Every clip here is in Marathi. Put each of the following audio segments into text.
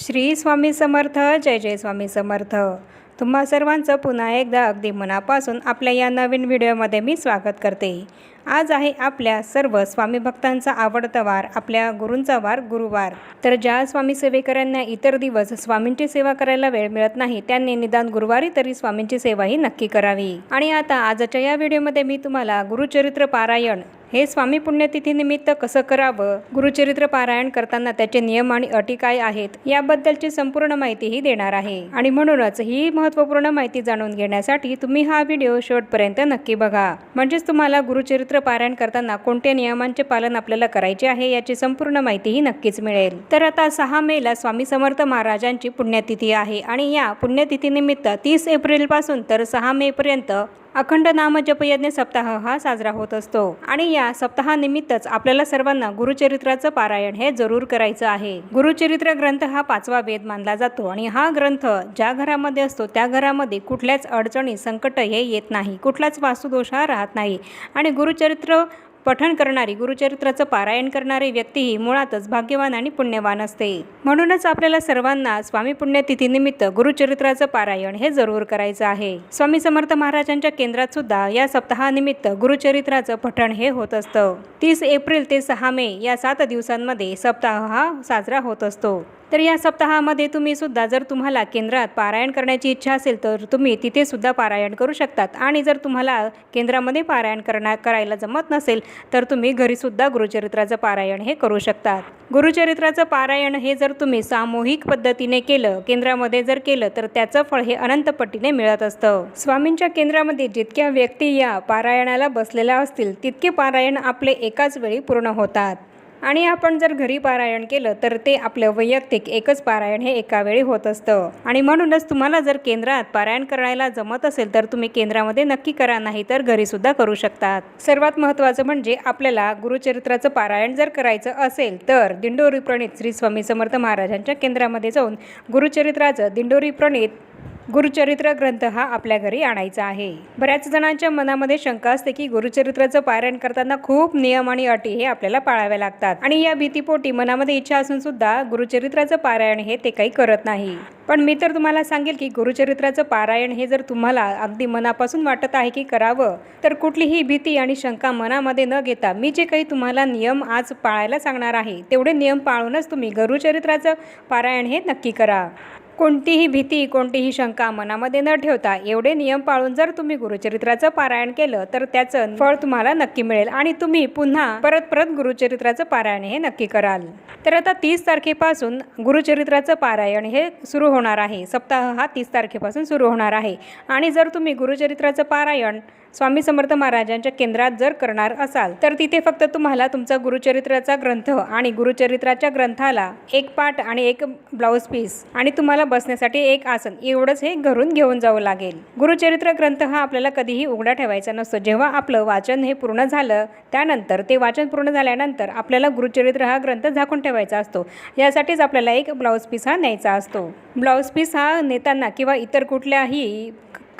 श्री स्वामी समर्थ जय जय स्वामी समर्थ. तुम्हा सर्वांचं पुन्हा एकदा अगदी मनापासून आपल्या या नवीन व्हिडिओमध्ये मी स्वागत करते. आज आहे आपल्या सर्व स्वामी भक्तांचा आवडता वार आपल्या गुरूंचा वार गुरुवार. तर ज्या स्वामी सेवेकऱ्यांना इतर दिवस स्वामींची सेवा करायला वेळ मिळत नाही त्यांनी निदान गुरुवारी तरी स्वामींची सेवाही नक्की करावी. आणि आता आजच्या या व्हिडिओमध्ये मी तुम्हाला गुरुचरित्र पारायण हे स्वामी पुण्यतिथीनिमित्त कसं करावं? गुरुचरित्र पारायण करताना त्याचे नियम आणि अटी काय आहेत? याबद्दलची संपूर्ण माहितीही देणार आहे. आणि म्हणूनच ही महत्त्वपूर्ण माहिती जाणून घेण्यासाठी तुम्ही हा व्हिडिओ शेवटपर्यंत नक्की बघा. म्हणजेच तुम्हाला गुरुचरित्र पारायण करताना कोणत्या नियमांचे पालन आपल्याला करायचे आहे याची संपूर्ण माहितीही नक्कीच मिळेल. तर आता सहा मेला स्वामी समर्थ महाराजांची पुण्यतिथी आहे आणि या पुण्यतिथीनिमित्त तीस एप्रिलपासून तर सहा मेपर्यंत अखंड नामजपयज्ञ सप्ताह हा साजरा होत असतो. आणि या सप्ताहानिमित्तच आपल्याला सर्वांना गुरुचरित्राचं पारायण हे जरूर करायचं आहे. गुरुचरित्र ग्रंथ हा पाचवा वेद मानला जातो आणि हा ग्रंथ ज्या घरामध्ये असतो त्या घरामध्ये कुठल्याच अडचणी संकट हे येत नाही. कुठलाच वास्तुदोष हा राहत नाही. आणि गुरुचरित्र पठण करणारी गुरुचरित्राचं पारायण करणारी व्यक्ती ही मुळातच भाग्यवान आणि पुण्यवान असते. म्हणूनच आपल्याला सर्वांना स्वामी पुण्यतिथीनिमित्त गुरुचरित्राचं पारायण हे जरूर करायचं आहे. स्वामी समर्थ महाराजांच्या केंद्रात सुद्धा या सप्ताहानिमित्त गुरुचरित्राचं पठण हे होत असतं. तीस एप्रिल ते सहा मे या सात दिवसांमध्ये सप्ताह हा साजरा होत असतो. तर या सप्ताहामध्ये तुम्ही सुद्धा जर तुम्हाला केंद्रात पारायण करण्याची इच्छा असेल तर तुम्ही तिथे सुद्धा पारायण करू शकतात. आणि जर तुम्हाला केंद्रामध्ये पारायण करण्या करायला जमत नसेल तर तुम्ही घरीसुद्धा गुरुचरित्राचं पारायण हे करू शकतात. गुरुचरित्राचं पारायण हे जर तुम्ही सामूहिक पद्धतीने केलं केंद्रामध्ये जर केलं तर त्याचं फळ हे अनंतपटीने मिळत असतं. स्वामींच्या केंद्रामध्ये जितक्या व्यक्ती या पारायणाला बसलेल्या असतील तितके पारायण आपले एकाच वेळी पूर्ण होतात. आणि आपण जर घरी पारायण केलं तर ते आपलं वैयक्तिक एकच पारायण हे एका वेळी होत असतं. आणि म्हणूनच तुम्हाला जर केंद्रात पारायण करायला जमत असेल तर तुम्ही केंद्रामध्ये नक्की करा नाही तर घरीसुद्धा करू शकतात. सर्वात महत्त्वाचं म्हणजे आपल्याला गुरुचरित्राचं पारायण जर करायचं असेल तर दिंडोरी प्रणित श्री स्वामी समर्थ महाराजांच्या केंद्रामध्ये जाऊन गुरुचरित्राचं दिंडोरी प्रणित गुरुचरित्र ग्रंथ हा आपल्या घरी आणायचा आहे. बऱ्याच जणांच्या मनामध्ये शंका असते की गुरुचरित्राचं पारायण करताना खूप नियम आणि अटी हे आपल्याला पाळाव्या लागतात. आणि या भीतीपोटी मनामध्ये इच्छा असून सुद्धा गुरुचरित्राचं पारायण हे ते काही करत नाही. पण मी तर तुम्हाला सांगेल की गुरुचरित्राचं पारायण हे जर तुम्हाला अगदी मनापासून वाटत आहे की करावं तर कुठलीही भीती आणि शंका मनामध्ये न घेता मी जे काही तुम्हाला नियम आज पाळायला सांगणार आहे तेवढे नियम पाळूनच तुम्ही गुरुचरित्राचं पारायण हे नक्की करा. कोणतीही भीती कोणतीही शंका मनामध्ये न ठेवता एवढे नियम पाळून जर तुम्ही गुरुचरित्राचं पारायण केलं तर त्याचं फळ तुम्हाला नक्की मिळेल आणि तुम्ही पुन्हा परत परत गुरुचरित्राचं पारायण हे नक्की कराल. तर आता तीस तारखेपासून गुरुचरित्राचं पारायण हे सुरू होणार आहे. सप्ताह हा तीस तारखेपासून सुरू होणार आहे. आणि जर तुम्ही गुरुचरित्राचं पारायण स्वामी समर्थ महाराजांच्या केंद्रात जर करणार असाल तर तिथे फक्त तुम्हाला तुमचा गुरुचरित्राचा ग्रंथ आणि गुरुचरित्राच्या ग्रंथाला एक पाठ आणि एक ब्लाऊज पीस आणि तुम्हाला बसण्यासाठी एक आसन एवढंच हे घरून घेऊन जावं लागेल. गुरुचरित्र ग्रंथ हा आपल्याला कधीही उघडा ठेवायचा नसतो. जेव्हा आपलं वाचन हे पूर्ण झालं त्यानंतर ते वाचन पूर्ण झाल्यानंतर आपल्याला गुरुचरित्र हा ग्रंथ झाकून ठेवायचा असतो. यासाठीच आपल्याला एक ब्लाऊज पीस हा न्यायचा असतो. ब्लाऊज पीस हा नेताना किंवा इतर कुठल्याही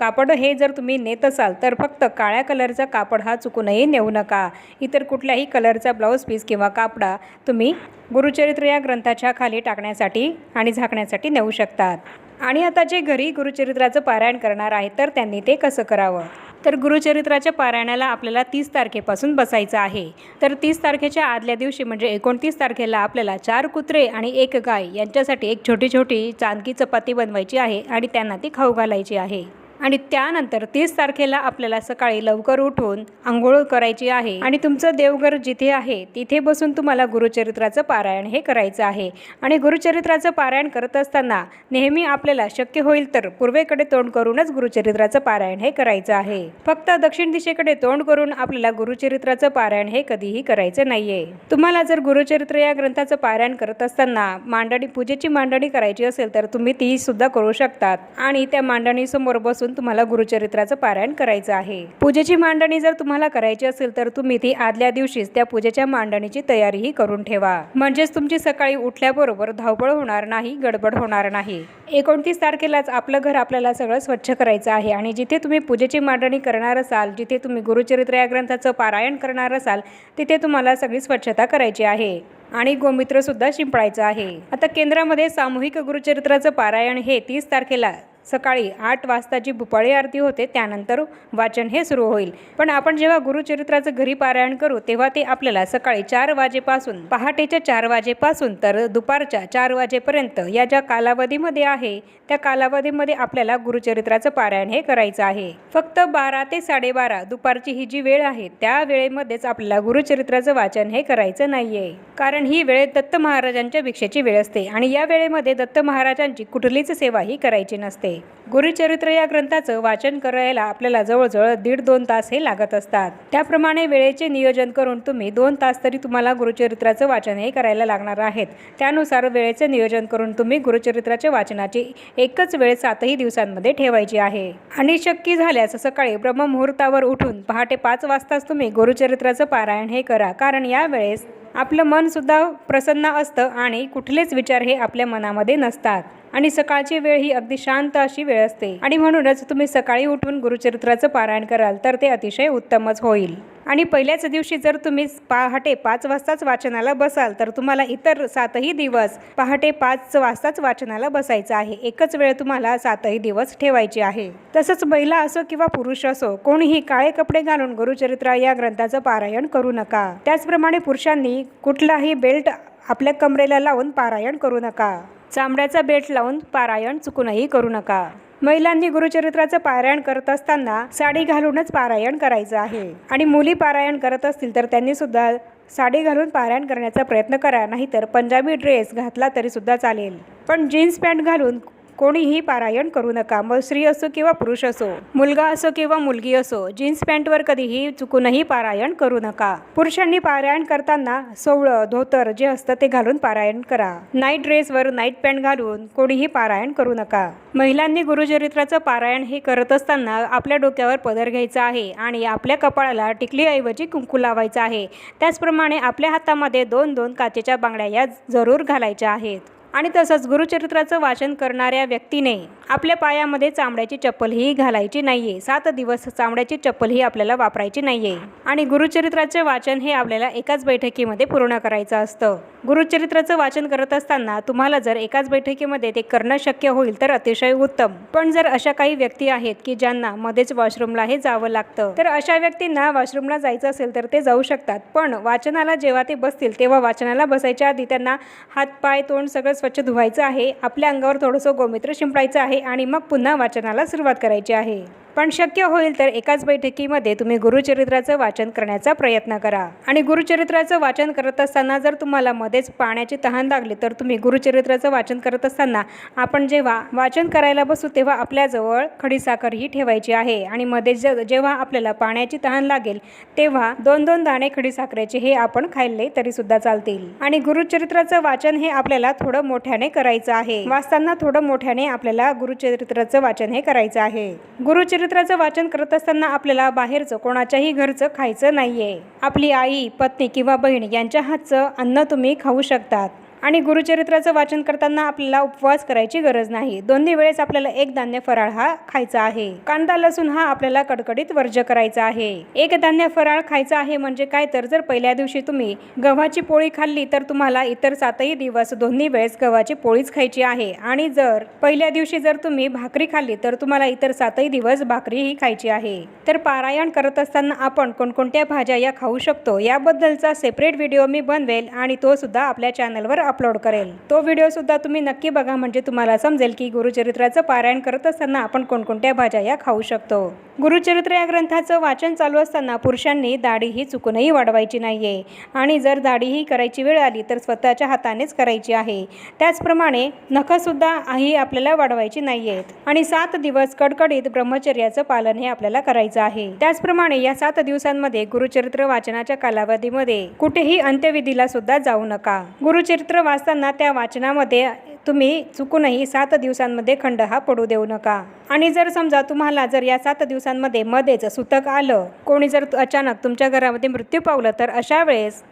कापड हे जर तुम्ही नेत असाल तर फक्त काळ्या कलरचा कापड हा चुकूनही नेऊ नका. इतर कुठल्याही कलरचा ब्लाऊज पीस किंवा कापडा तुम्ही गुरुचरित्र या ग्रंथाच्या खाली टाकण्यासाठी आणि झाकण्यासाठी नेऊ शकतात. आणि आता जे घरी गुरुचरित्राचं पारायण करणार आहेत तर त्यांनी ते कसं करावं? तर गुरुचरित्राच्या पारायणाला आपल्याला तीस तारखेपासून बसायचं आहे. तर तीस तारखेच्या आदल्या दिवशी म्हणजे एकोणतीस तारखेला आपल्याला चार कुत्रे आणि एक गाय यांच्यासाठी एक छोटी छोटी चांदकी चपाती बनवायची आहे आणि त्यांना ती खाऊ घालायची आहे. आणि त्यानंतर तीस तारखेला आपल्याला सकाळी लवकर उठून आंघोळ करायची आहे. आणि तुमचं देवघर जिथे आहे तिथे बसून तुम्हाला गुरुचरित्राचं पारायण हे करायचं आहे. आणि गुरुचरित्राचं पारायण करत असताना नेहमी आपल्याला शक्य होईल तर पूर्वेकडे तोंड करूनच गुरुचरित्राचं पारायण हे करायचं आहे. फक्त दक्षिण दिशेकडे तोंड करून आपल्याला गुरुचरित्राचं पारायण हे कधीही करायचं नाहीये. तुम्हाला जर गुरुचरित्र या ग्रंथाचं पारायण करत असताना मांडणी पूजेची मांडणी करायची असेल तर तुम्ही ती सुद्धा करू शकतात. आणि त्या मांडणीसमोर बसून बसून तुम्हाला गुरुचरित्राचं पारायण करायचं आहे. पूजेची मांडणी जर तुम्हाला करायची असेल तर तुम्ही ती आदल्या दिवशीच त्या पूजेच्या मांडणीची तयारीही करून ठेवा. म्हणजेच तुमची सकाळी उठल्याबरोबर धावपळ होणार नाही गडबड होणार नाही. एकोणतीस तारखेलाच आपलं घर आपल्याला सगळं स्वच्छ करायचं आहे आणि जिथे तुम्ही पूजेची मांडणी करणार असाल जिथे तुम्ही गुरुचरित्र या ग्रंथाचं पारायण करणार असाल तिथे तुम्हाला सगळी स्वच्छता करायची आहे. आणि गोमित्र सुद्धा शिंपडायचं आहे. आता केंद्रामध्ये सामूहिक गुरुचरित्राचं पारायण हे तीस तारखेला सकाळी आठ वाजताची भुपाळी आरती होते त्यानंतर वाचन हे सुरू होईल. पण आपण जेव्हा गुरुचरित्राचं घरी पारायण करू तेव्हा ते आपल्याला सकाळी चार वाजेपासून पहाटेच्या चार वाजेपासून तर दुपारच्या चार वाजेपर्यंत या ज्या कालावधीमध्ये आहे त्या कालावधीमध्ये आपल्याला गुरुचरित्राचं पारायण हे करायचं आहे. फक्त बारा ते साडेबारा दुपारची ही जी वेळ आहे त्या वेळेमध्येच आपल्याला गुरुचरित्राचं वाचन हे करायचं नाहीये. कारण ही वेळ दत्त महाराजांच्या भिक्षेची वेळ असते आणि या वेळेमध्ये दत्त महाराजांची कुठलीच सेवा ही करायची नसते. गुरुचरित्र या ग्रंथाचं वाचन करायला आपल्याला जवळजवळ दीड दोन तास हे लागत असतात. त्याप्रमाणे वेळेचे नियोजन करून तुम्ही दोन तास तरी तुम्हाला गुरुचरित्राचं वाचन हे करायला लागणार आहेत. त्यानुसार वेळेचे नियोजन करून तुम्ही गुरुचरित्राच्या वाचनाची एकच वेळ सातही दिवसांमध्ये ठेवायची आहे. आणि शक्य झाल्यास सकाळी ब्रह्ममुहूर्तावर उठून पहाटे पाच वाजताच तुम्ही गुरुचरित्राचं पारायण हे करा. कारण या वेळेस आपलं मनसुद्धा प्रसन्न असतं आणि कुठलेच विचार हे आपल्या मनामध्ये नसतात. आणि सकाळची वेळ ही अगदी शांत अशी वेळ असते. आणि म्हणूनच तुम्ही सकाळी उठून गुरुचरित्राचं पारायण कराल तर ते अतिशय उत्तमच होईल. आणि पहिल्याच दिवशी जर तुम्ही पहाटे पाच वाजताच वाचनाला बसाल तर तुम्हाला इतर सातही दिवस पहाटे पाच वाजताच वाचनाला बसायचं आहे. एकच वेळ तुम्हाला सातही दिवस ठेवायची आहे. तसंच महिला असो किंवा पुरुष असो कोणीही काळे कपडे घालून गुरुचरित्र या ग्रंथाचं पारायण करू नका. त्याचप्रमाणे पुरुषांनी कुठलाही बेल्ट आपल्या कमरेला लावून पारायण करू नका. चामड्याचा बेट लावून पारायण चुकूनही करू नका. महिलांनी गुरुचरित्राचं पारायण करत असताना साडी घालूनच पारायण करायचं आहे. आणि मुली पारायण करत असतील तर त्यांनी सुद्धा साडी घालून पारायण करण्याचा प्रयत्न करा नाहीतर पंजाबी ड्रेस घातला तरी सुद्धा चालेल. पण जीन्स पॅन्ट घालून कोणीही पारायण करू नका. मग स्त्री असो किंवा पुरुष असो मुलगा असो किंवा मुलगी असो जीन्स पॅन्टवर कधीही चुकूनही पारायण करू नका. पुरुषांनी पारायण करताना सोवळं धोतर जे असतं ते घालून पारायण करा. नाईट ड्रेसवर नाईट पॅन्ट घालून कोणीही पारायण करू नका. महिलांनी गुरुचरित्राचं पारायण हे करत असताना आपल्या डोक्यावर पदर घ्यायचा आहे आणि आपल्या कपाळाला टिकलीऐवजी कुंकू लावायचं आहे. त्याचप्रमाणे आपल्या हातामध्ये दोन दोन काचेच्या बांगड्या या जरूर घालायच्या आहेत. आणि तसंच गुरुचरित्राचं वाचन करणाऱ्या व्यक्तीने आपल्या पायामध्ये चामड्याची चप्पलही घालायची नाही आहे सात दिवस चामड्याची चप्पलही आपल्याला वापरायची नाही आहे आणि गुरुचरित्राचे वाचन हे आपल्याला एकाच बैठकीमध्ये पूर्ण करायचं असतं. गुरुचरित्राचं वाचन करत असताना तुम्हाला जर एकाच बैठकीमध्ये ते करणं शक्य होईल तर अतिशय उत्तम. पण जर अशा काही व्यक्ती आहेत की ज्यांना मध्येच वॉशरूमला हे जावं लागतं तर अशा व्यक्तींना वॉशरूमला जायचं असेल तर ते जाऊ शकतात. पण वाचनाला जेव्हा ते बसतील तेव्हा वाचनाला बसायच्या आधी त्यांना हात पाय तोंड सगळं स्वच्छ धुवायचं आहे आपल्या अंगावर थोडंसं गोमित्र शिंपडायचं आहे आणि मग पुन्हा वाचनाला सुरुवात करायची आहे. पण शक्य होईल तर एकाच बैठकीमध्ये तुम्ही गुरुचरित्राचं वाचन करण्याचा प्रयत्न करा. आणि गुरुचरित्राचं वाचन करत असताना जर तुम्हाला मध्येच पाण्याची तहान लागली तर तुम्ही गुरुचरित्राचं वाचन करत असताना आपण जेव्हा वाचन करायला बसू तेव्हा आपल्याजवळ खडीसाखर ही ठेवायची आहे. आणि मध्ये ज जेव्हा आपल्याला पाण्याची तहान लागेल तेव्हा दोन दोन दाणे खडीसाखरेचे हे आपण खाल्ले तरी सुद्धा चालतील. आणि गुरुचरित्राचं वाचन हे आपल्याला थोडं मोठ्याने करायचं आहे. वाचताना थोडं मोठ्याने आपल्याला गुरुचरित्राचं वाचन हे करायचं आहे. गुरुचरित्र चरित्राचं वाचन करत असताना आपल्याला बाहेरचं कोणाच्याही घरचं खायचं नाहीये. आपली आई पत्नी किंवा बहीण यांच्या हातचं अन्न तुम्ही खाऊ शकतात. आणि गुरुचरित्राचं वाचन करताना आपल्याला उपवास करायची गरज नाही. दोन्ही वेळेस आपल्याला एक धान्य फराळ हा खायचा आहे. कांदा लसूण हा आपल्याला कडकडीत वर्ज करायचा आहे. एक धान्य फराळ खायचा आहे म्हणजे काय? तर जर पहिल्या दिवशी तुम्ही गव्हाची पोळी खाल्ली तर तुम्हाला इतर सातही दिवस दोन्ही वेळेस गव्हाची पोळीच खायची आहे. आणि जर पहिल्या दिवशी जर तुम्ही भाकरी खाल्ली तर तुम्हाला इतर सातही दिवस भाकरीही खायची आहे. तर पारायण करत असताना आपण कोणकोणत्या भाज्या या खाऊ शकतो याबद्दलचा सेपरेट व्हिडिओ मी बनवेल आणि तो सुद्धा आपल्या चॅनलवर अपलोड करेल. तो व्हिडिओसुद्धा तुम्ही नक्की बघा म्हणजे तुम्हाला समजेल की गुरुचरित्राचं पारायण करत असताना आपण कोणकोणत्या भाज्या या खाऊ शकतो. गुरुचरित्र या ग्रंथाचं वाचन चालू असताना पुरुषांनी दाढी ही चुकूनही वाढवायची नाही आहे आणि जर दाढी ही करायची वेळ आली तर स्वतःच्या हातानेच करायची आहे. त्याचप्रमाणे नखंसुद्धा ही आपल्याला वाढवायची नाही आहेत आणि सात दिवस कडकडीत ब्रह्मचर्याचं पालन हे आपल्याला करायचं आहे. त्याचप्रमाणे या सात दिवसांमध्ये गुरुचरित्र वाचनाच्या कालावधीमध्ये कुठेही अंत्यविधीला सुद्धा जाऊ नका. गुरुचरित्र वाचताना त्या वाचनामध्ये तुम्ही चुकूनही सात दिवसांमध्ये खंड हा पडू देऊ नका. आणि जर समजा तुम्हाला जर या सात दिवसांमध्ये मध्येच सुतक आलं कोणी जर अचानक तुमच्या घरामध्ये मृत्यू पावलं तर अशा वेळेस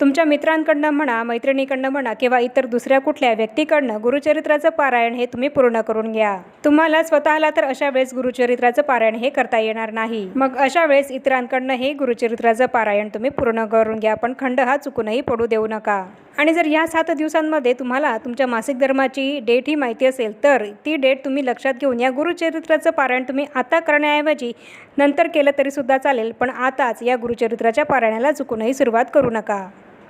तुमच्या मित्रांकडनं म्हणा मैत्रिणीकडनं म्हणा किंवा इतर दुसऱ्या कुठल्या व्यक्तीकडनं गुरुचरित्राचं पारायण हे तुम्ही पूर्ण करून घ्या. तुम्हाला स्वतःला तर अशा वेळेस गुरुचरित्राचं पारायण हे करता येणार नाही. मग अशा वेळेस इतरांकडनं हे गुरुचरित्राचं पारायण तुम्ही पूर्ण करून घ्या पण खंड हा चुकूनही पडू देऊ नका. आणि जर या सात दिवसांमध्ये तुम्हाला तुमच्या मासिक धर्माची डेट ही माहिती असेल तर ती डेट तुम्ही लक्षात घेऊन या. गुरुचरित्राचं पारायण तुम्ही आता करण्याऐवजी नंतर केलं तरीसुद्धा चालेल पण आताच या गुरुचरित्राच्या पारायणाला चुकूनही सुरुवात करू नका.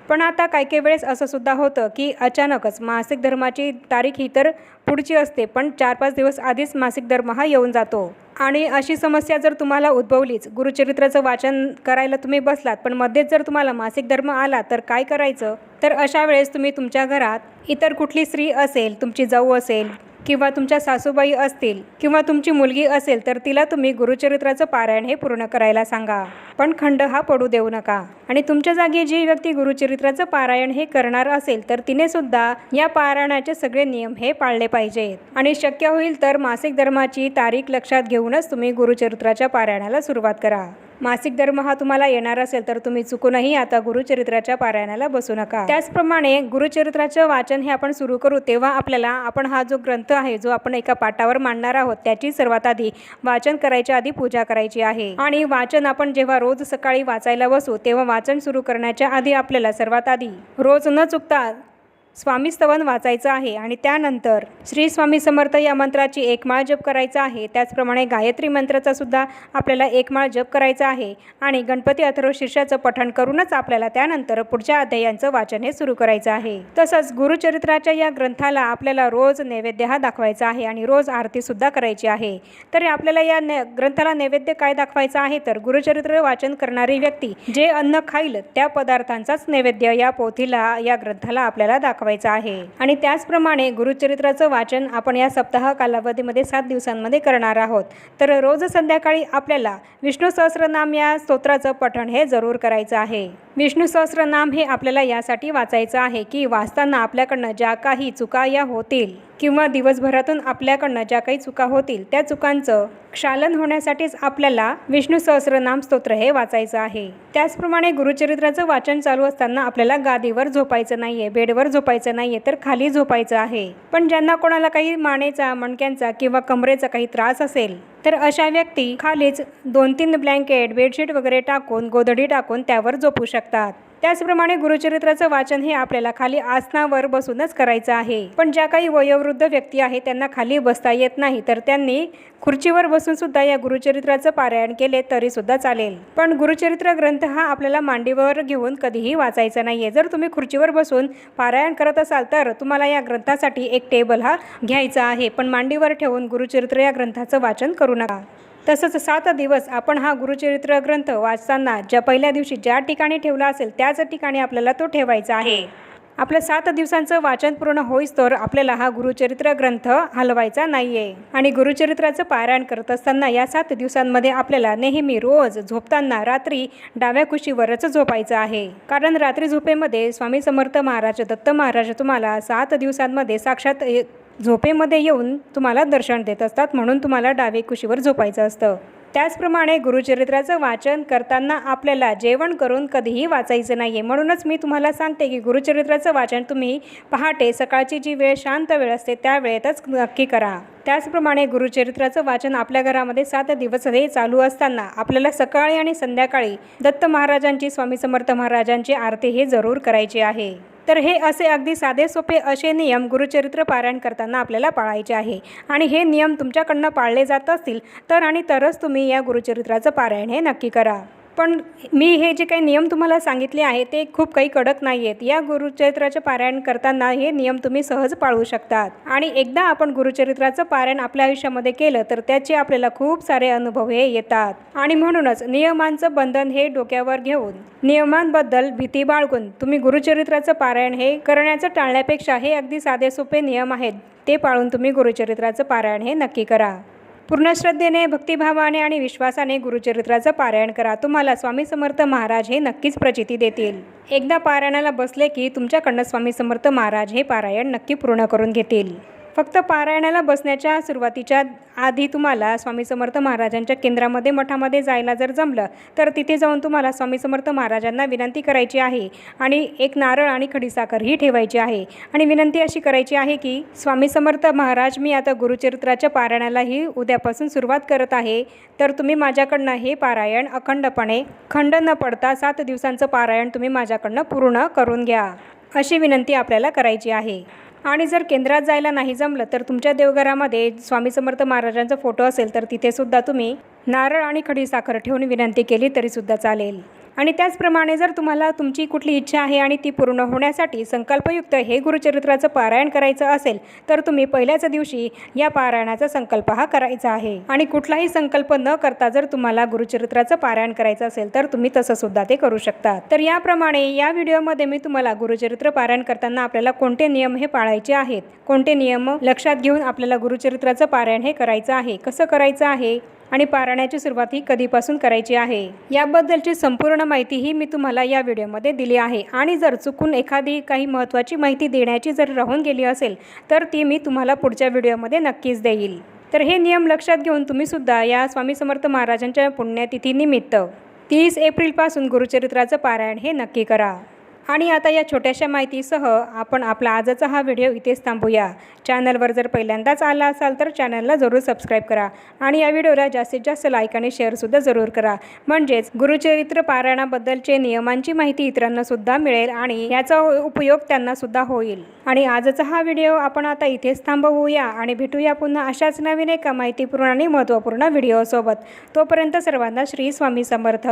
पण आता काही काही वेळेस असं सुद्धा होतं की अचानकच मासिक धर्माची तारीख ही तर पुढची असते पण चार पाच दिवस आधीच मासिक धर्म हा येऊन जातो. आणि अशी समस्या जर तुम्हाला उद्भवलीच गुरुचरित्राचं वाचन करायला तुम्ही बसलात पण मध्येच जर तुम्हाला मासिक धर्म आला तर काय करायचं? तर अशा वेळेस तुम्ही तुमच्या घरात इतर कुठली स्त्री असेल तुमची जाऊ असेल किंवा तुमच्या सासूबाई असतील किंवा तुमची मुलगी असेल तर तिला तुम्ही गुरुचरित्राचं पारायण हे पूर्ण करायला सांगा. पण खंड हा पडू देऊ नका. आणि तुमच्या जागी जी व्यक्ती गुरुचरित्राचं पारायण हे करणार असेल तर तिने सुद्धा या पारायणाचे सगळे नियम हे पाळले पाहिजेत. आणि शक्य होईल तर मासिक धर्माची तारीख लक्षात घेऊनच तुम्ही गुरुचरित्राच्या पारायणाला सुरुवात करा. मासिक धर्म हा तुम्हाला येणार असेल तर तुम्ही चुकूनही आता गुरुचरित्राच्या पारायणाला बसू नका. त्याचप्रमाणे गुरुचरित्राचं वाचन हे आपण सुरू करू तेव्हा आपल्याला आपण हा जो ग्रंथ आहे जो आपण एका पाटावर मांडणार आहोत त्याची सर्वात आधी वाचन करायच्या आधी पूजा करायची आहे. आणि वाचन आपण जेव्हा रोज सकाळी वाचायला बसू तेव्हा वाचन सुरू करण्याच्या आधी आपल्याला सर्वात आधी रोज न चुकता स्वामी स्तवन वाचायचं आहे आणि त्यानंतर श्री स्वामी समर्थ या मंत्राची एक माळ जप करायचा आहे. त्याचप्रमाणे गायत्री मंत्राचा सुद्धा आपल्याला एक माळ जप करायचा आहे आणि गणपती अथर्व शीर्षाचं पठण करूनच आपल्याला त्यानंतर पुढच्या अध्यायांचं वाचन हे सुरू करायचं आहे. तसंच गुरुचरित्राच्या या ग्रंथाला आपल्याला रोज नैवेद्य हा दाखवायचा आहे आणि रोज आरतीसुद्धा करायची आहे. तर आपल्याला या न ग्रंथाला नैवेद्य काय दाखवायचं आहे? तर गुरुचरित्र वाचन करणारी व्यक्ती जे अन्न खाईल त्या पदार्थांचाच नैवेद्य या पोथीला या ग्रंथाला आपल्याला दाखवायचा आहे. आणि त्याचप्रमाणे गुरुचरित्राचं वाचन आपण या सप्ताह कालावधीमध्ये सात दिवसांमध्ये करणार आहोत. तर रोज संध्याकाळी आपल्याला विष्णू सहस्रनाम या स्तोत्राचं पठण हे जरूर करायचं आहे. विष्णू सहस्रनाम हे आपल्याला यासाठी वाचायचं आहे की वाचताना आपल्याकडनं ज्या काही चुका या होतील. किंवा दिवसभरातून आपल्याकडनं ज्या काही चुका होतील त्या चुकांचं क्षालन होण्यासाठीच आपल्याला विष्णू सहस्रनाम स्तोत्र हे वाचायचं आहे. त्याचप्रमाणे गुरुचरित्राचं वाचन चालू असताना आपल्याला गादीवर झोपायचं नाहीये बेडवर झोपायचं नाहीये तर खाली झोपायचं आहे. पण ज्यांना कोणाला काही मानेचा मणक्यांचा किंवा कमरेचा काही त्रास असेल तर अशा व्यक्ती खालीच दोन तीन ब्लँकेट बेडशीट वगैरे टाकून गोधडी टाकून त्यावर झोपू शकतात. त्याचप्रमाणे गुरुचरित्राचं वाचन हे आपल्याला खाली आसनावर बसूनच करायचं आहे. पण ज्या काही वयोवृद्ध व्यक्ती आहेत त्यांना खाली बसता येत नाही तर त्यांनी खुर्चीवर बसून सुद्धा या गुरुचरित्राचं पारायण केले तरी सुद्धा चालेल. पण गुरुचरित्र ग्रंथ हा आपल्याला मांडीवर घेऊन कधीही वाचायचा नाहीये. जर तुम्ही खुर्चीवर बसून पारायण करत असाल तर तुम्हाला या ग्रंथासाठी एक टेबल हा घ्यायचा आहे. पण मांडीवर ठेवून गुरुचरित्र या ग्रंथाचं वाचन करू नका. तसंच सात दिवस आपण हा गुरुचरित्र ग्रंथ वाचताना ज्या पहिल्या दिवशी ज्या ठिकाणी ठेवला असेल त्याच ठिकाणी आपल्याला तो ठेवायचा आहे. आपलं सात दिवसांचं वाचन पूर्ण होईस तर आपल्याला हा गुरुचरित्र ग्रंथ हलवायचा नाहीये. आणि गुरुचरित्राचं पारायण करत असताना या सात दिवसांमध्ये आपल्याला नेहमी रोज झोपताना रात्री डाव्या कुशीवरच झोपायचं आहे. कारण रात्री झोपेमध्ये स्वामी समर्थ महाराज दत्त महाराज तुम्हाला सात दिवसांमध्ये साक्षात झोपेमध्ये येऊन तुम्हाला दर्शन देत असतात म्हणून तुम्हाला डावे कुशीवर झोपायचं असतं. त्याचप्रमाणे गुरुचरित्राचं वाचन करताना आपल्याला जेवण करून कधीही वाचायचं नाही आहे म्हणूनच मी तुम्हाला सांगते की गुरुचरित्राचं वाचन तुम्ही पहाटे सकाळची जी वेळ शांत वेळ असते त्या वेळेतच नक्की करा. त्याचप्रमाणे गुरुचरित्राचं वाचन आपल्या घरामध्ये सात दिवस हे चालू असताना आपल्याला सकाळी आणि संध्याकाळी दत्त महाराजांची स्वामी समर्थ महाराजांची आरती हे जरूर करायची आहे. तर हे असे अगदी साधे सोपे असे नियम गुरुचरित्र पारायण करताना आपल्याला पाळायचे आहे. आणि हे नियम तुमच्याकडनं पाळले जात असतील तर आणि तरच तुम्ही या गुरुचरित्राचं पारायण हे नक्की करा. पण मी हे जे काही नियम तुम्हाला सांगितले आहे ते खूप काही कडक नाही आहेत. या गुरुचरित्राचे पारायण करताना हे नियम तुम्ही सहज पाळू शकतात. आणि एकदा आपण गुरुचरित्राचं पारायण आपल्या आयुष्यामध्ये केलं तर त्याचे आपल्याला खूप सारे अनुभव हे येतात. आणि म्हणूनच नियमांचं बंधन हे डोक्यावर घेऊन नियमांबद्दल भीती बाळगून तुम्ही गुरुचरित्राचं पारायण हे करण्याचं टाळण्यापेक्षा हे अगदी साधे सोपे नियम आहेत. ते पाळून तुम्ही गुरुचरित्राचं पारायण हे नक्की करा. पूर्ण श्रद्धेने भक्तिभावाने आणि विश्वासाने गुरुचरित्राचं पारायण करा. तुम्हाला स्वामी समर्थ महाराज हे नक्कीच प्रचिती देतील. एकदा पारायणाला बसले की तुमच्याकडनं स्वामी समर्थ महाराज हे पारायण नक्की पूर्ण करून घेतील. फक्त पारायणाला बसण्याच्या सुरुवातीच्या आधी तुम्हाला स्वामी समर्थ महाराजांच्या केंद्रामध्ये मठामध्ये जायला जर जमलं तर तिथे जाऊन तुम्हाला स्वामी समर्थ महाराजांना विनंती करायची आहे. आणि एक नारळ आणि खडीसाखर ही ठेवायची आहे. आणि विनंती अशी करायची आहे की स्वामी समर्थ महाराज मी आता गुरुचरित्राच्या पारायणालाही उद्यापासून सुरुवात करत आहे. तर तुम्ही माझ्याकडनं हे पारायण अखंडपणे खंड न पडता सात दिवसांचं पारायण तुम्ही माझ्याकडनं पूर्ण करून घ्या. अशी विनंती आपल्याला करायची आहे. आणि जर केंद्रात जायला नाही जमलं तर तुमच्या देवघरामध्ये स्वामी समर्थ महाराजांचा फोटो असेल तर तिथे सुद्धा तुम्ही नारळ आणि खडी साखर ठेवून विनंती केली तरीसुद्धा चालेल. आणि त्याचप्रमाणे जर तुम्हाला तुमची कुठली इच्छा आहे आणि ती पूर्ण होण्यासाठी संकल्पयुक्त हे गुरुचरित्राचं पारायण करायचं असेल तर तुम्ही पहिल्याच दिवशी या पारायणाचा संकल्प हा करायचा आहे. आणि कुठलाही संकल्प न करता जर तुम्हाला गुरुचरित्राचं पारायण करायचं असेल तर तुम्ही तसं सुद्धा ते करू शकता. तर याप्रमाणे या व्हिडिओमध्ये मी तुम्हाला गुरुचरित्र पारायण करताना आपल्याला कोणते नियम हे पाळायचे आहेत? कोणते नियम लक्षात घेऊन आपल्याला गुरुचरित्राचं पारायण हे करायचं आहे? कसं करायचं आहे? आणि पारायणाची सुरुवात ही कधीपासून करायची आहे? याबद्दलची संपूर्ण माहितीही मी तुम्हाला या व्हिडिओमध्ये दिली आहे. आणि जर चुकून एखादी काही महत्त्वाची माहिती देण्याची जर राहून गेली असेल तर ती मी तुम्हाला पुढच्या व्हिडिओमध्ये नक्कीच देईल. तर हे नियम लक्षात घेऊन तुम्हीसुद्धा या स्वामी समर्थ महाराजांच्या पुण्यतिथीनिमित्त तीस एप्रिलपासून गुरुचरित्राचं पारायण हे नक्की करा. आणि आता या छोट्याशा माहितीसह आपण आपला आजचा हा व्हिडिओ इथेच थांबूया. चॅनलवर जर पहिल्यांदाच आला असाल तर चॅनलला जरूर सबस्क्राईब करा आणि या व्हिडिओला जास्तीत जास्त लाईक आणि शेअरसुद्धा जरूर करा. म्हणजेच गुरुचरित्र पारायणाबद्दलचे नियमांची माहिती इतरांनासुद्धा मिळेल आणि याचा उपयोग त्यांनासुद्धा होईल. आणि आजचा हा व्हिडिओ आपण आता इथेच थांबवूया आणि भेटूया पुन्हा अशाच नवीन एका माहितीपूर्ण आणि महत्त्वपूर्ण व्हिडिओसोबत. तोपर्यंत सर्वांना श्री स्वामी समर्थ.